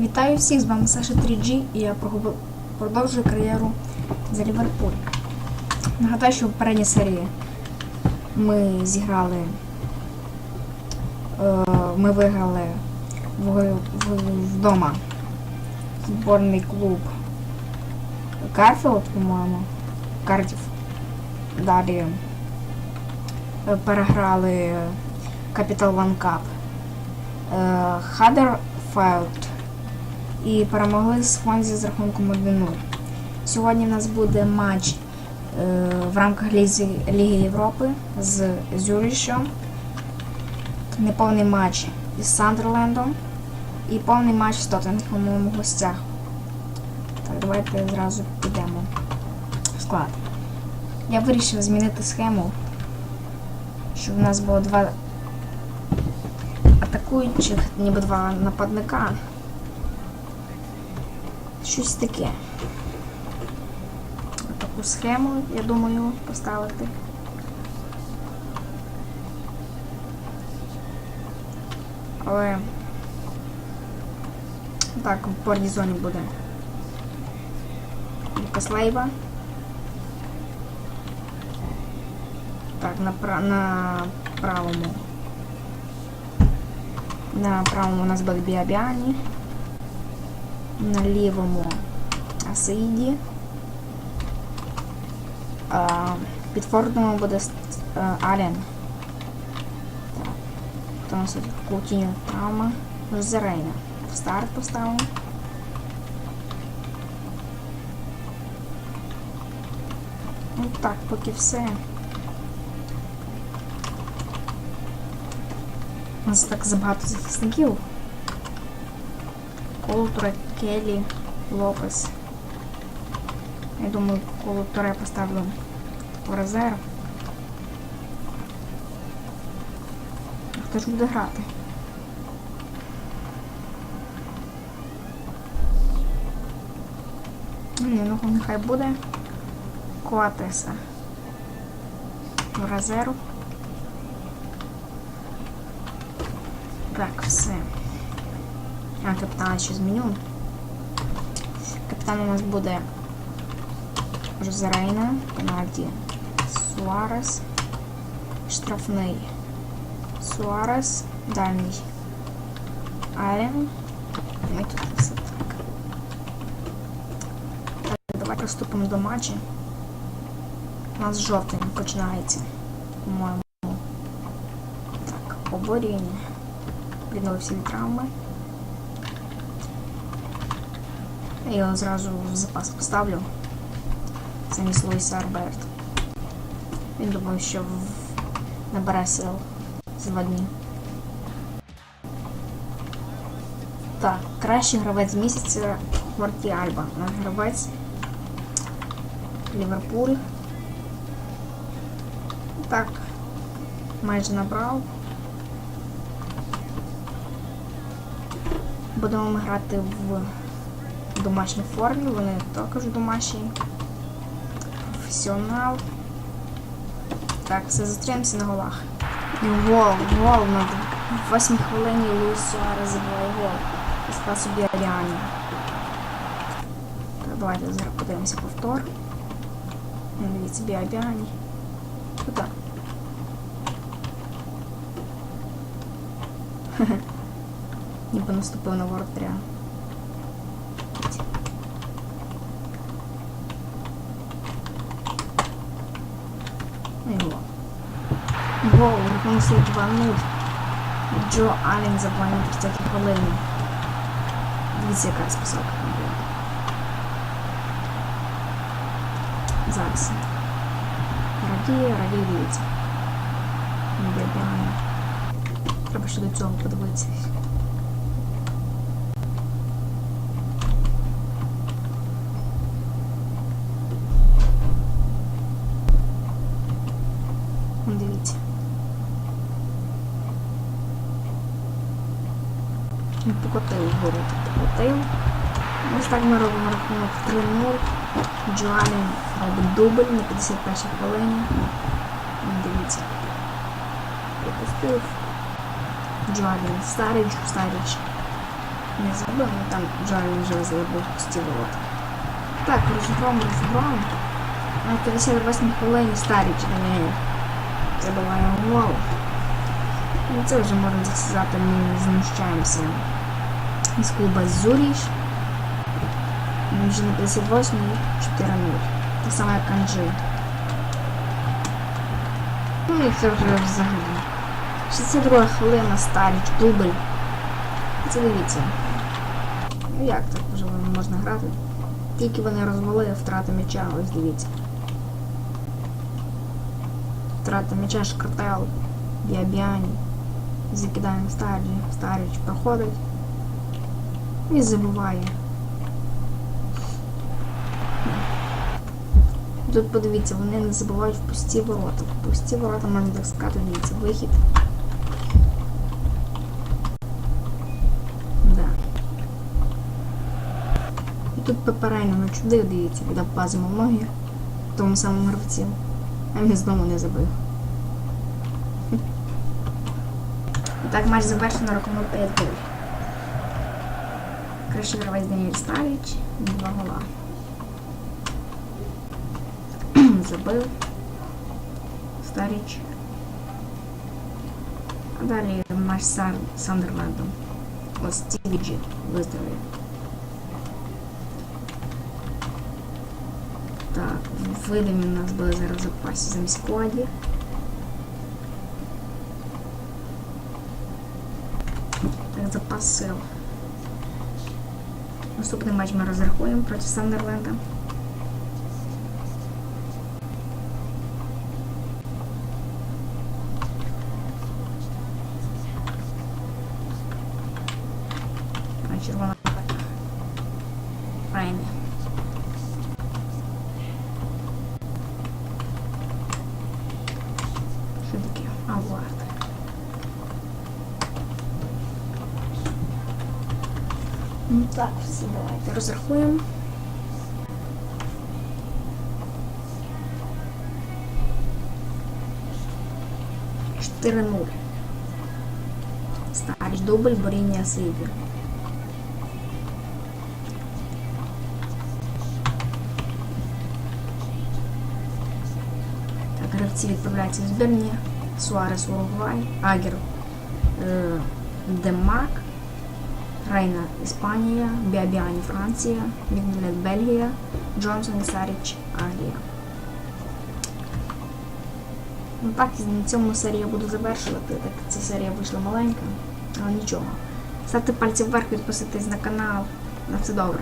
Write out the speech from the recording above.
Вітаю всіх, з вами Саша 3G і я продовжую кар'єру за Ліверпуль. Нагадаю, що в попередній серії ми зіграли. е, Ми виграли вдома зборний клуб Гарфілд, по-моєму. Кардів. Далі е, переграли Capital One Cup. Хадерфелд і перемогли з Фонзі з рахунком 1-0. Сьогодні в нас буде матч е, в рамках Ліги Європи з Зюрішем, неповний матч із Сандерлендом і повний матч з Тоттенхемом у гостях. Так, давайте зразу підемо в склад. Я вирішив змінити схему, щоб у нас було два атакуючих, ніби два нападника. Щось таке. Таку схему, я думаю, поставити. Але так, в порній зоні буде. Лукас Так, на, пра- на правому. На правому у нас буде Біабіані. На лівому Асаїді. А, під Фордом буде Ален. Тут Кутіньо травма. Розерейна. Старт поставимо. Ну так, поки все. У нас так забагато захисників. Колтура, Келі, Лопес. Я думаю, Колтура поставлю в резерв. Хто ж буде грати? Ні, ну нехай буде Коатеса. В резерв. Так, все. А, капітана ще зміню. Капітан у нас буде Розерейна, пенальті Суарес, штрафний Суарес, дальній Ален. Ми тут все так. Так, давай приступимо до матчу. У нас жовтень починається, по-моєму. Так, оборіння. Відновився від травми. Я його зразу в запас поставлю. Замість Луїса Арберт. Він думав, що набере сил за два дні. Так, кращий гравець місяця Хорті Альба. Наш гравець. Ліверпуль. Так, майже набрав. Будемо ми грати в домашній формі, вони також домашні. Професіонал. Так, все зустрінемося на голах. Гол, гол на 8 хвилині Луїс Суарес забиває гол. І спас собі Аріані. Так, давайте зараз подивимося повтор. Ну, Дивіться, Біабіані. Куди? Ніби наступив на воротаря. Ну і гол. Стоїть 2-0. Джо Аллен запланив на 30 хвилин. Дивіться, яка там була. Зараз. Радіє, радіє, дивіться. Треба ще до цього подивитися. Вон, Дивіться. Він покотив вгору, покотив. Ось так ми робимо рахунок 3-0. Джоалін робить дубль на 51 хвилині. Вон, Дивіться. Пропустив. Джоалін Старич, Старич. Не забив, ну там жаль вже забив пусті ворота. Так, розіграємо, розіграємо. На 58 хвилині Старіч не забиває гол. Ну це вже можна сказати, ми знущаємося з клуба Зуріш. Він вже на 58 4-0. Те саме як Анжи. Ну і це вже взагалі. 62 хвилина Старіч, дубль. Це дивіться. Ну як так вже можна грати? Тільки вони розвалили втрата м'яча, ось дивіться. Втрата м'яча, шкартел, Біабіані. Закидаємо Старі, Старіч проходить. І забуває. Тут подивіться, вони не забувають в пусті ворота. В пусті ворота, можна так сказати, дивіться, вихід. Да. І тут Пеперейно начудив, дивіться, віддав пазимо в ноги тому самому гравці. А він знову не забив. Так матч завершено рахунок 5 голів. Гравець Даніель Старіч, два гола. Забив. Старіч. А далі матч з Сандерлендом. Ось Стівіджі виздоровів. Так, видимі у нас були зараз запасі замість складі. Так, запас сил. Наступний матч ми розрахуємо проти Сандерленда. Червона карта. Правильно. Так, все, давайте розрахуємо. Чотири нуль. Старіч дубль, боріння Сибір. Так, гравці відправляються в збірні. Суарес Уругвай, Агер е, Денмарк, Рейна Іспанія, Біабіані Франція, Мігнелет Бельгія, Джонсон і Саріч Англія. Ну так, на цьому серію буду завершувати, так ця серія вийшла маленька, але нічого. Ставте пальці вверх, підписуйтесь на канал. На все добре.